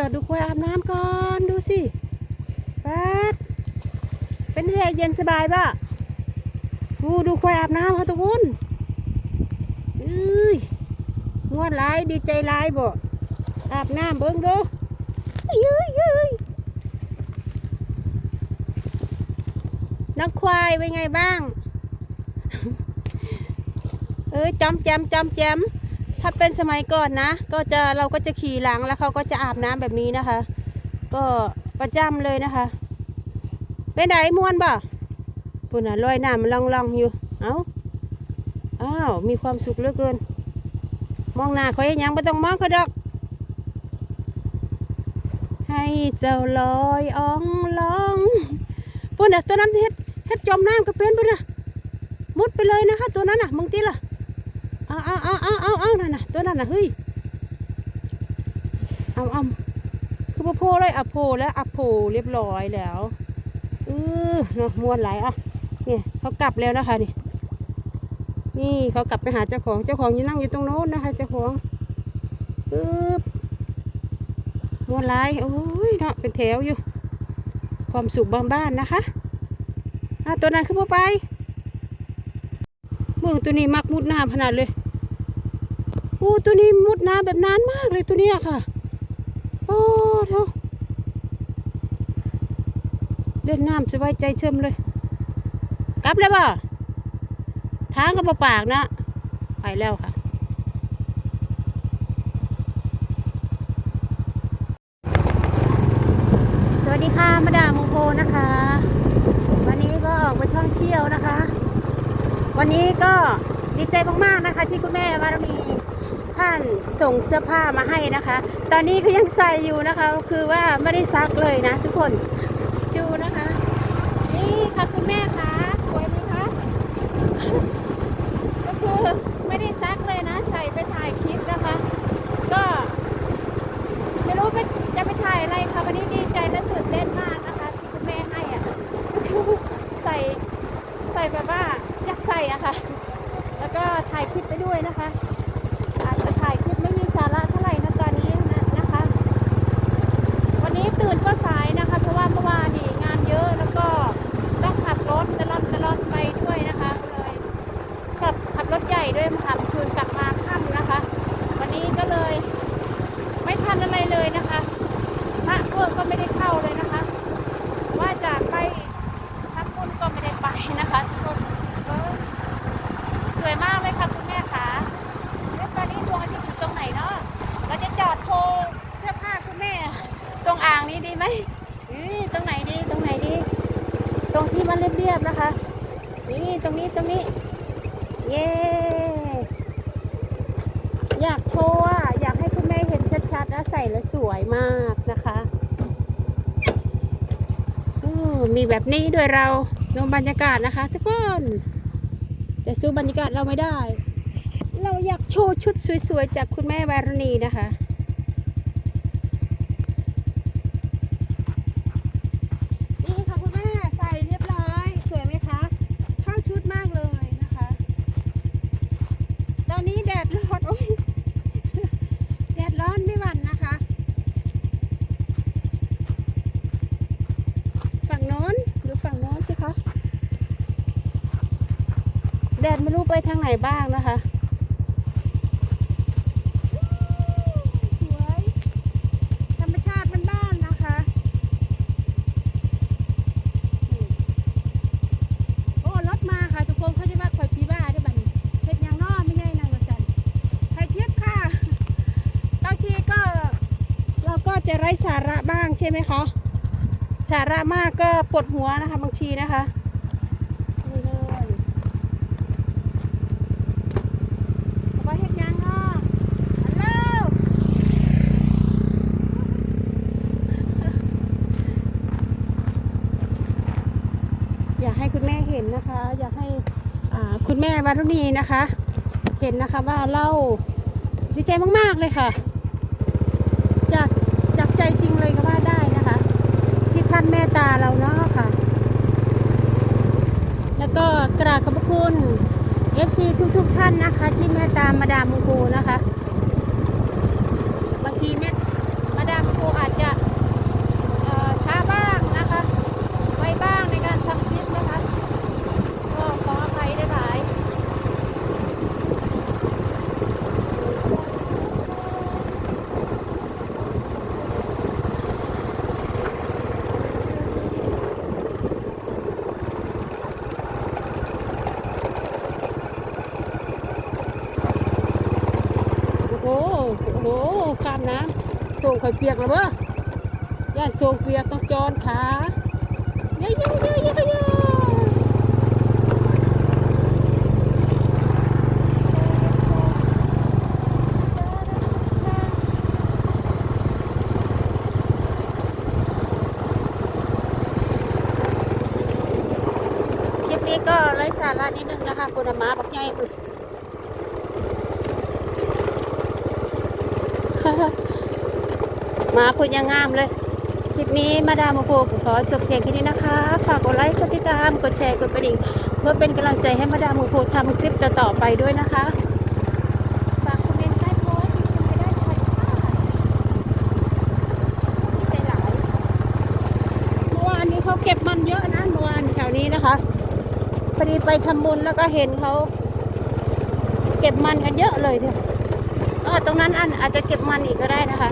จอดดูควายอาบน้ำก่อนดูสิปัดเป็นไงเย็นสบายป่ะดูดูควายอาบน้ำค่ะทุกคนเอ้ยงวดลายดีใจลายบ่อาบน้ำเบิ้งดูเอ้ยเอ้ยนักควายเป็นไงบ้าง เอ้ยจอมแจมจอมแจม ถ้าเป็นสมัยก่อนนะ ก็จะเราก็จะขี่หลังแล้วเขาก็จะอาบน้ำแบบนี้นะคะ ก็ประจำเลยนะคะไปไหนมวนบ่ปุ่นอะลอยน้ำมันล่องๆอยู่เอ้าอ้าวมีความสุขเหลือเกิน มองหน้าเขาเห็นหยังไม่ต้องมองเขาดอกให้เจ้าลอยอ่องลองปุ่นอะตัวนั้นเฮ็ดเฮ็ดจมน้ำก็เป็นปุ่นอะมุดไปเลยนะคะ ตัวนั้นอะมึงตีล่ะ เอาเอาเอาเอาเอาเอานั่นน่ะตัวนั้นน่ะเฮ้ยเอาเอาคือพอโพเลยอะโพแล้วอะโพเรียบร้อยแล้วเออเนาะมวนไหลอะเนี่ยเขากลับแล้วนะคะนี่นี่เขากลับไปหาเจ้าของเจ้าของยังนั่งอยู่ตรงโน้นนะคะเจ้าของปึ๊บมวนไหลโอ้ยเนาะเป็นแถวอยู่ ความสุขบ้านๆนะคะอะตัวนั้นคือพอไปมึงตัวนี้มักมุดน้ำขนาดเลย โอ้ตัวนี้มุดน้ำแบบนานมากเลยตัวเนี้ยค่ะ โอ้เท่าเล่นน้ำสบายใจเชิมเลย กลับแล้วป่ะทางก็ปากๆนะ ไปแล้วค่ะสวัสดีค่ะมาดามโมโพนะคะ วันนี้ก็ออกไปท่องเที่ยวนะคะ วันนี้ก็ดีใจมากๆนะคะ ที่คุณแม่วารมี ท่านส่งเสื้อผ้ามาให้นะคะ ตอนนี้ก็ยังใส่อยู่นะคะ คือว่าไม่ได้ซักเลยนะ ทุกคนดูนะคะ นี่ค่ะคุณแม่คะสวยไหมคะก็คือไม่ได้ซักเลยนะ ใส่ไปถ่ายคลิปนะคะ ก็ไม่รู้ไปจะไปถ่ายอะไรค่ะวันนี้ดีใจและตื่นเต้นมากนะคะ ที่คุณแม่ให้อะใส่ใส่แบบว่าอยากใส่อะค่ะ แล้วก็ถ่ายคลิปไปด้วยนะคะ อาจจะถ่ายคลิปไม่มีสาระเท่าไหร่นะตอนนี้นะนะคะ วันนี้ตื่นก็สายนะคะ เพราะว่าเมื่อวานนี่งานเยอะแล้วก็ต้องขับรถตลอดตลอดไปด้วยนะคะก็เลยขับขับรถใหญ่ด้วยมาขับคืนกลับมาค่ำนะคะ วันนี้ก็เลย ไม่ทันอะไรเลยนะคะพระเครื่องก็ไม่ได้เข้าเลยนะคะ ว่าจะไป ทักคุณก็ไม่ได้ไปนะคะทุกคนเออสวยมากเลยค่ะคุณแม่คะแล้วตอนนี้ดวงอาทิตย์อยู่ตรงไหนเนาะเราจะจอดโชว์เสื้อผ้าคุณแม่ ตรงอ่างนี้ดีไหมเอ้ยตรงไหนดีตรงไหนดี ตรงที่มันเรียบๆนะคะ นี่ ตรงนี้ตรงนี้ เย้อยากโชว์อะอยากให้คุณแม่เห็นชัดๆนะใส่แล้วสวยมากนะคะมมีแบบนี้ด้วยเราดูบรรยากาศนะคะ ทุกคนแต่สู้บรรยากาศเราไม่ได้ เราอยากโชว์ชุดสวยๆ จากคุณแม่วารณีนะคะ นี่ค่ะคุณแม่ใส่เรียบร้อย สวยไหมคะ เข้าชุดมากเลยนะคะ ตอนนี้แดดร้อนโอ้ย แดดร้อนไม่หวั่นนะคะ ฝั่งโน้นหรือฝั่งโน้นสิคะ แดดไม่รู้ไปทางไหนบ้างนะคะสวยธรรมชาติมันบ้านนะคะ โอ้รถมาค่ะ ทุกคนเขาจะมาคอยพีบ้าได้วยบัดนี้เฮ็ดยังนอไม่ใช่นางกระสันใครเทียบค่ะ บางทีก็ เราก็จะไร้สาระบ้างใช่ไหมคะ สาระมากก็ปวดหัวนะคะบางทีนะคะนี่เลยเอาไปเฮ็ดยังเนาะฮัลโหลอยากให้คุณแม่เห็นนะคะ อยากให้คุณแม่วารุณีนะคะ เห็นนะคะว่าเราดีใจมาก ๆ เลยค่ะจากจากใจจริงเลยก็ว่าได้นะคะ ที่ท่านเมตตาเราเนาะค่ะ แล้วก็กราบขอบพระคุณ FC ทุกๆทท่านนะคะ ที่เมตตามาดามมุกูนะคะ บางทีเมตมาดามมุงกูอาจจะ งคอยเปียกแล้วเบ้อย่านทรงเปียกต้องจอนขาเยอะเยอะเยอะเยอะเยอะคลิปนี้ก็ไร้สาระนิดนึงนะคะปุณมาบักใหญ่ปุณ มาพูดยังงามเลย คลิปนี้มาดามโมโพก็ขอจบเพียงแค่นี้นะคะ ฝากกดไลค์กดติดตามกดแชร์กดกระดิ่ง เพื่อเป็นกำลังใจให้มาดามโมโพทำคลิปต่อๆไปด้วยนะคะฝากคอมเมนต์ใต้โพสต์ที่คุณไม่ได้สวัสดีค่ะใจหลายเมื่อวานนี้เขาเก็บมันเยอะนะเมื่อวานแถวนี้นะคะพอดีไปทำบุญแล้วก็เห็นเขาเก็บมันกันเยอะเลยเนี่ยเอตรงนั้นอันอาจจะเก็บมันอีกก็ได้นะคะ